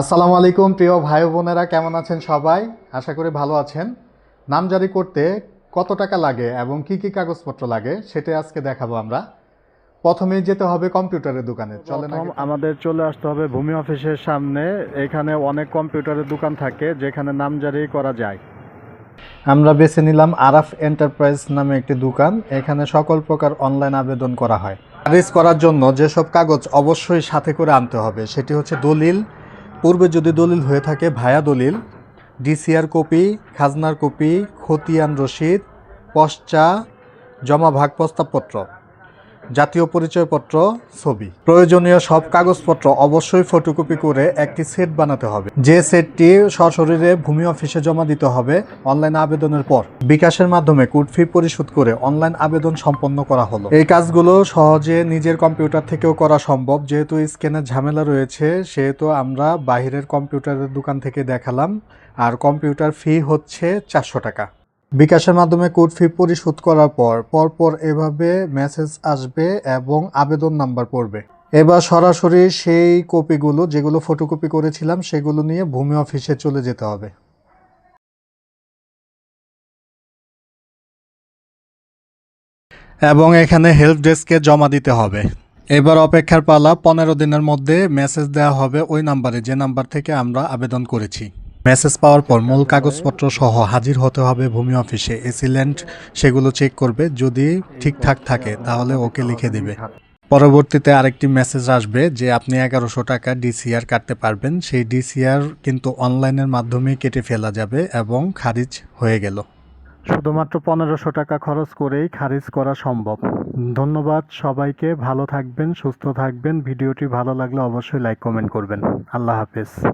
আসসালামু আলাইকুম প্রিয় ভাই বোনেরা কেমন আছেন সবাই? আশা করি ভালো আছেন। নামজারি করতে কত টাকা লাগে এবং কি কি কাগজপত্র লাগে সেটা আজকে দেখাবো আমরা। প্রথমেই যেতে হবে কম্পিউটারের দোকানে। চলে প্রথম আমাদের চলে আসতে হবে ভূমি অফিসের সামনে। এখানে অনেক কম্পিউটারের দোকান থাকে যেখানে নামজারি করা যায়। আমরা বেছে নিলাম আরাফ এন্টারপ্রাইজ নামে একটি দোকান। এখানে সকল প্রকার অনলাইন আবেদন করা হয়। খারিজ করার জন্য যেসব কাগজ অবশ্যই সাথে করে আনতে হবে সেটি হচ্ছে দলিল পূর্বে যদি দলিল হয়ে থাকে ভায়া দলিল, ডিসিআর কপি, খাজনার কপি, খতিয়ান রশিদ, পশ্চা, জমা ভাগ প্রস্তাবপত্র জাতীয় পরিচয়পত্র, ছবি। প্রয়োজনীয় সব কাগজপত্র অবশ্যই ফটোকপি করে একটি সেট বানাতে হবে। যে সেটটি সশরীরে ভূমি অফিসে জমা দিতে হবে অনলাইন আবেদনের পর। বিকাশের মাধ্যমে কোড ফি পরিশোধ করে অনলাইন আবেদন সম্পন্ন করা হলো। এই কাজগুলো সহজে নিজের কম্পিউটার থেকেও করা সম্ভব। যেহেতু স্ক্যানের ঝামেলা রয়েছে, সেহেতু আমরা বাইরের কম্পিউটারের দোকান থেকে দেখালাম। আর কম্পিউটার ফি হচ্ছে চারশো টাকা। বিকাশের মাধ্যমে কোড ফি পরিশোধ করার পর পরপর এভাবে মেসেজ আসবে এবং আবেদন নাম্বার পড়বে। এবার সরাসরি সেই কপিগুলো, যেগুলো ফটোকপি করেছিলাম, সেগুলো নিয়ে ভূমি অফিসে চলে যেতে হবে। এবং এখানে হেল্প ডেস্কে জমা দিতে হবে। এবার অপেক্ষার পালা পনেরো দিনের মধ্যে মেসেজ দেওয়া হবে ওই নাম্বারে যে নাম্বার থেকে আমরা আবেদন করেছি। মেসেজ পাওয়ার পর মূল কাগজপত্র সহ হাজির হতে হবে ভূমি অফিসে। এসিল্যান্ড সেগুলো চেক করবে, যদি ঠিকঠাক থাকে, তাহলে ওকে লিখে দিবে। পরবর্তীতে আরেকটি মেসেজ আসবে যে, আপনি এগারোশো টাকা ডিসিআর কাটতে পারবেন। সেই ডিসিআর কিন্তু অনলাইনের মাধ্যমে কেটে ফেলা যাবে এবং খারিজ হয়ে গেল। শুধুমাত্র পনেরোশো টাকা খরচ করেই খারিজ করা সম্ভব। ধন্যবাদ সবাইকে, ভালো থাকবেন, সুস্থ থাকবেন। ভিডিওটি ভালো লাগলে অবশ্যই লাইক, কমেন্ট করবেন। আল্লাহ হাফেজ।